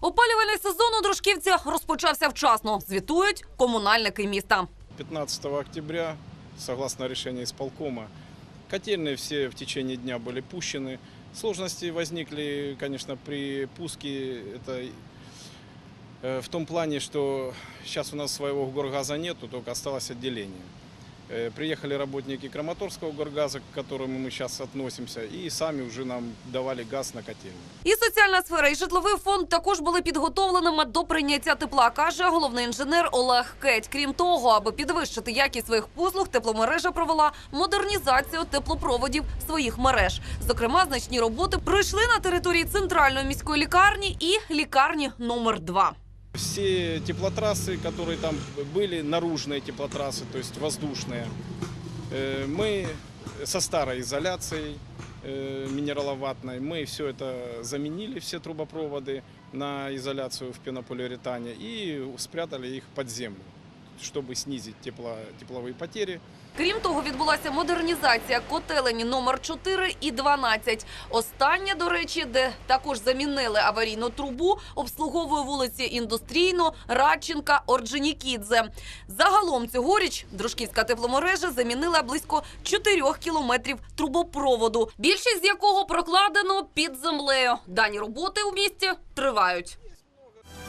Опалювальний сезон у Дружківці розпочався вчасно. Звітують комунальники міста. 15 октября, согласно решению исполкома, котельные все в течение дня были пущены. Сложности возникли, конечно, при пуске. Это э, в том плане, что сейчас у нас своего горгаза нету, только осталось отделение. Э, Приехали работники Краматорского горгаза, к которому мы сейчас относимся, и сами уже нам давали газ на котельную. І соціальна сфера, і житловий фонд також були підготовленими до прийняття тепла, каже головний інженер Олег Кеть. Крім того, аби підвищити якість своїх послуг, тепломережа провела модернізацію теплопроводів своїх мереж. Зокрема, значні роботи пройшли на території центральної міської лікарні і лікарні номер 2 Все теплотрассы, которые там были, наружные теплотрассы, то есть воздушные, э, мы со старой изоляцией э, минераловатной, мы все это заменили, все трубопроводы на изоляцию в пенополиуретане и спрятали их под землю, чтобы снизить тепло, тепловые потери. Крім того, відбулася модернізація котелені номер 4 і 12. Остання, до речі, де також замінили аварійну трубу, обслуговує вулиці Індустрійно, Радченка, Орджонікідзе. Загалом цьогоріч дружківська тепломережа замінила близько 4 кілометрів трубопроводу, більшість з якого прокладено під землею. Дані роботи у місті тривають.